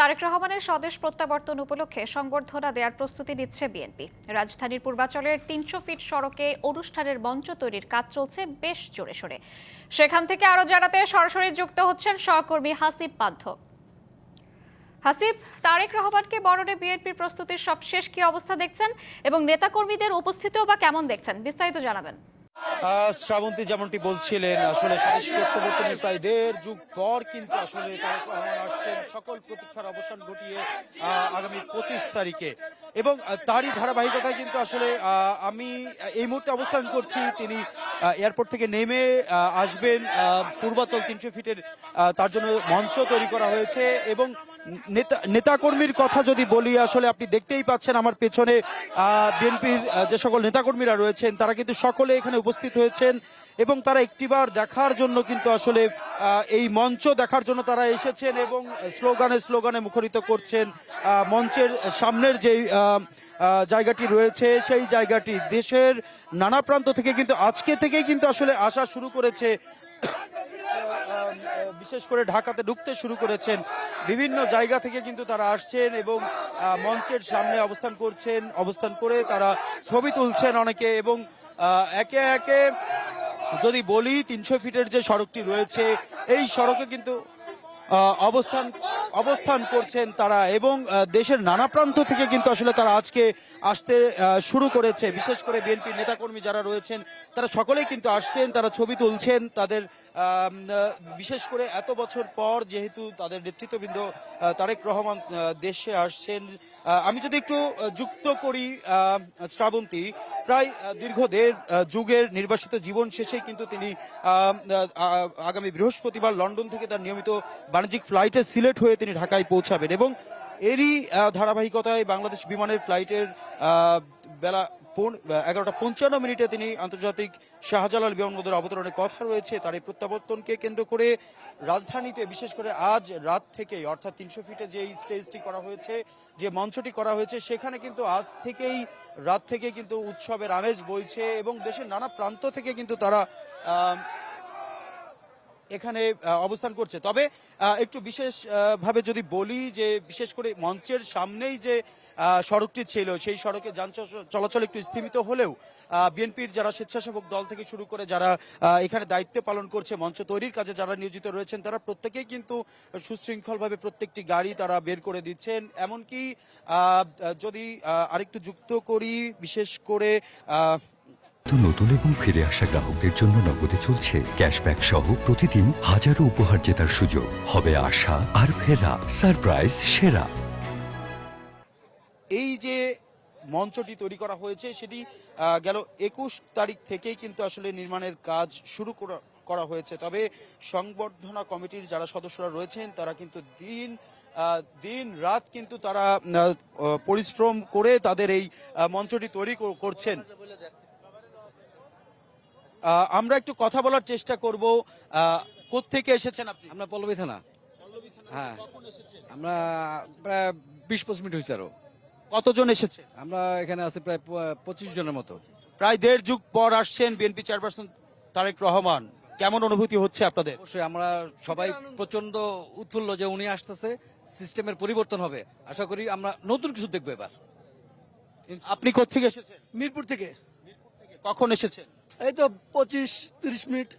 তারেক রহমানের স্বদেশ প্রত্যাবর্তন উপলক্ষে সংবর্ধনা দেওয়ার প্রস্তুতি নিচ্ছে বিএনপি। রাজধানীর পূর্বাচলের তিনশো ফিট সড়কে অনুষ্ঠানের মঞ্চ তৈরির কাজ চলছে বেশ জোরে সোরে। সেখান থেকে আরও জানাতে সরাসরি যুক্ত হচ্ছেন সহকর্মী হাসিব পান্থ। হাসিব, তারেক রহমানকে বরণে বিএনপির প্রস্তুতির সবশেষ কি অবস্থা দেখছেন এবং নেতাকর্মীদের উপস্থিতিও বা কেমন দেখছেন, বিস্তারিত জানাবেন। শ্রাবন্তী যেমনটি বলছিলেন, আসলে প্রায় দেড় যুগ পর কিন্তু আসলে আসছেন সকল প্রতীক্ষার অবসান ঘটিয়ে আগামী পঁচিশ তারিখে। এবং তারই ধারাবাহিকতায় কিন্তু আসলে আমি এই মুহূর্তে অবস্থান করছি। তিনি এয়ারপোর্ট থেকে নেমে আসবেন পূর্বাচল তিনশো ফিটের তার জন্য মঞ্চ তৈরি করা হয়েছে। এবং নেতা, নেতাকর্মীর কথা যদি বলি, আসলে আপনি দেখতেই পাচ্ছেন আমার পেছনে বিএনপির যে সকল নেতাকর্মীরা রয়েছেন, তারা কিন্তু সকলে এখানে উপস্থিত হয়েছেন এবং তারা একটিবার দেখার জন্য কিন্তু আসলে এই মঞ্চ দেখার জন্য তারা এসেছেন এবং স্লোগানে স্লোগানে মুখরিত করছেন মঞ্চের সামনের যেই জায়গাটি রয়েছে, সেই জায়গাটি দেশের নানা প্রান্ত থেকে কিন্তু, আজকে থেকেই কিন্তু আসলে আসা শুরু করেছে। বিশেষ করে ঢাকাতে ঢুকতে শুরু করেছেন। বিভিন্ন জায়গা থেকে কিন্তু তারা আসছেন এবং মঞ্চের সামনে অবস্থান করছেন, অবস্থান করে তারা ছবি তুলছেন অনেকে এবং একে একে যদি বলি, তিনশো ফিটের যে সড়কটি রয়েছে, এই সড়কে কিন্তু অবস্থান অবস্থান করছেন তারা এবং দেশের নানা প্রান্ত থেকে কিন্তু আসলে তারা আজকে আসতে শুরু করেছে। বিশেষ করে বিএনপির নেতাকর্মী যারা রয়েছেন, তারা সকলেই কিন্তু আসছেন, তারা ছবি তুলছেন। তাদের বিশেষ করে এত বছর পর যেহেতু তাদের নেতৃত্ববৃন্দ তারেক রহমান দেশে আসছেন আমি যদি একটু যুক্ত করি শ্রাবন্তী, প্রায় দীর্ঘ দেড় যুগের নির্বাসিত জীবন শেষেই কিন্তু তিনি আগামী বৃহস্পতিবার লন্ডন থেকে তার নিয়মিত বাণিজ্যিক ফ্লাইটে সিলেট হয়ে তিনি ঢাকায় পৌঁছাবেন এবং এরই ধারাবাহিকতায় বাংলাদেশ বিমানের ফ্লাইটের বেলা এগারোটা পঞ্চান্ন মিনিটে তিনি আন্তর্জাতিক শাহজালাল বিমানবন্দরে অবতরণের কথা রয়েছে। তার এই প্রত্যাবর্তনকে কেন্দ্র করে রাজধানীতে, বিশেষ করে আজ রাত থেকেই, অর্থাৎ তিনশো ফিটে যে স্টেজটি করা হয়েছে, যে মঞ্চটি করা হয়েছে, সেখানে কিন্তু আজ থেকেই, রাত থেকে কিন্তু উৎসবের আমেজ বইছে এবং দেশের নানা প্রান্ত থেকে কিন্তু তারা এখানে অবস্থান করছে। তবে একটু বিশেষ আহ, ভাবে যদি বলি যে বিশেষ করে মঞ্চের সামনেই যে সড়কটি ছিল সেই সড়কে যান চলাচল- একটু স্থিমিত হলেও বিএনপির যারা স্বেচ্ছাসেবক দল থেকে শুরু করে যারা এখানে দায়িত্ব পালন করছে মঞ্চ তৈরির কাজে যারা নিয়োজিত রয়েছেন তারা প্রত্যেকেই কিন্তু সুশৃঙ্খলভাবে প্রত্যেকটি গাড়ি তারা বের করে দিচ্ছেন। এমনকি যদি আরেকটু যুক্ত করি বিশেষ করে তো নতুন এবং ফিরে আসা গ্রাহকদের জন্য নগদে চলছে ক্যাশব্যাক সহ প্রতিদিন হাজারো উপহার জেতার সুযোগ। হবে আশা আর ফেরা, সারপ্রাইজ, সেরা। এই যে মঞ্চটি তৈরি করা হয়েছে, সেটি গেল একুশ তারিখ থেকেই কিন্তু আসলে নির্মাণের কাজ শুরু করা- হয়েছে। তবে সংবর্ধনা কমিটির যারা সদস্যরা রয়েছেন, তারা কিন্তু দিন দিন রাত কিন্তু তারা পরিশ্রম করে তাদের এই মঞ্চটি তৈরি করছেন। আমরা একটু কথা বলার চেষ্টা করব। কোথেকে এসেছেন আপনি? আমরা পল্লবী থানা। হ্যাঁ। আমরা প্রায় বিশ পঁচিশ মিনিট হয়েছে আরও। কতজন এসেছে আমরা এখানে আছি প্রায় পঁচিশ জনের মতো। প্রায় দেড় যুগ পর আসছেন বিএনপি চেয়ারপারসন তারেক রহমান। কেমন অনুভূতি হচ্ছে আপনাদের? অবশ্যই আমরা সবাই প্রচণ্ড উৎফুল্ল যে উনি আসতেছে সিস্টেমের পরিবর্তন হবে। আশা করি আমরা নতুন কিছু দেখব এবার। আপনি কোথেকে এসেছেন? মিরপুর থেকে। কখন এসেছেন? এই তো পঁচিশ তিরিশ মিনিট।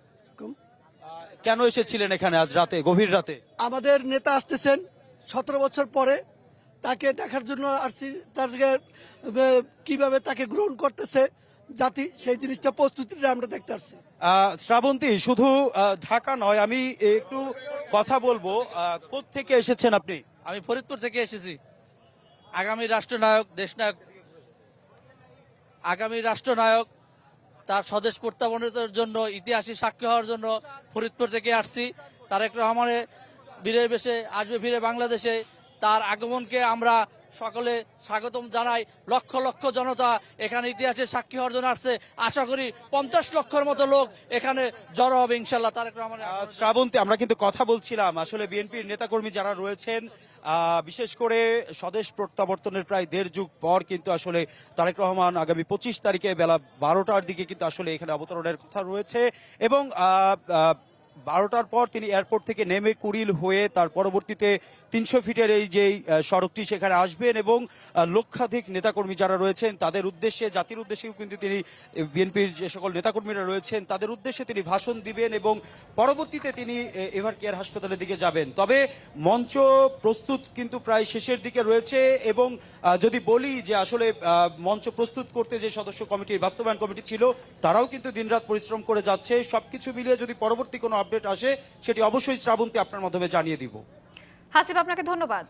কেন এসেছিলেন এখানে আজ রাতে গভীর রাতে? আমাদের নেতা আসতেছেন সতেরো বছর পরে। তাকে দেখার জন্য আসছি তাকে আহ, কীভাবে তাকে গ্রহণ করতেছে জাতি সেই জিনিসটা প্রস্তুতিটা আমরা দেখতে আসছি। শ্রাবন্তী শুধু ঢাকা নয় আমি একটু কথা বলব। কোথেকে এসেছেন আপনি? আমি ফরিদপুর থেকে এসেছি। আগামী রাষ্ট্রনায়ক দেশনায়ক। আগামী রাষ্ট্রনায়ক তার স্বদেশ প্রত্যাবর্তনের জন্য, ইতিহাসে সাক্ষী হওয়ার জন্য ফরিদপুর থেকে আসছি। তারেক রহমানের বীরের বেশে আসবে ফিরে বাংলাদেশে। তার আগমনকে আমরা সকলে স্বাগতম জানাই। লক্ষ লক্ষ জনতা এখানে ইতিহাসে সাক্ষী অর্জন আসছে। আশা করি পঞ্চাশ লক্ষর মতো লোক এখানে জড়ো হবে ইনশাল্লাহ তারেক রহমানের আহ, শ্রাবন্তী আমরা কিন্তু কথা বলছিলাম। আসলে বিএনপির নেতাকর্মী যারা রয়েছেন বিশেষ করে স্বদেশ প্রত্যাবর্তনের প্রায় দেড় যুগ পর কিন্তু আসলে তারেক রহমান আগামী পঁচিশ তারিখে বেলা বারোটার দিকে কিন্তু আসলে এখানে অবতরণের কথা রয়েছে। এবং বারোটার পর তিনি এয়ারপোর্ট থেকে নেমে কুড়িল হয়ে তার পরবর্তীতে তিনশো ফিটের এই যে সড়কটি সেখানে আসবেন এবং লক্ষাধিক নেতাকর্মী যারা রয়েছেন তাদের উদ্দেশ্যে, জাতির উদ্দেশ্যেও কিন্তু তিনি বিএনপির যে সকল নেতাকর্মীরা রয়েছেন তাদের উদ্দেশ্যে তিনি ভাষণ দিবেন এবং পরবর্তীতে তিনি এভার কেয়ার হাসপাতালের দিকে যাবেন। তবে মঞ্চ প্রস্তুত কিন্তু প্রায় শেষের দিকে রয়েছে এবং যদি বলি যে আসলে মঞ্চ প্রস্তুত করতে যে সদস্য কমিটির বাস্তবায়ন কমিটি ছিল, তারাও কিন্তু দিনরাত পরিশ্রম করে যাচ্ছে। সবকিছু মিলিয়ে যদি পরবর্তী কোনো আপডেট আসে সেটি অবশ্যই শ্রাবন্তী আপনার মাধ্যমে জানিয়ে দিব। হাসিব আপনাকে ধন্যবাদ।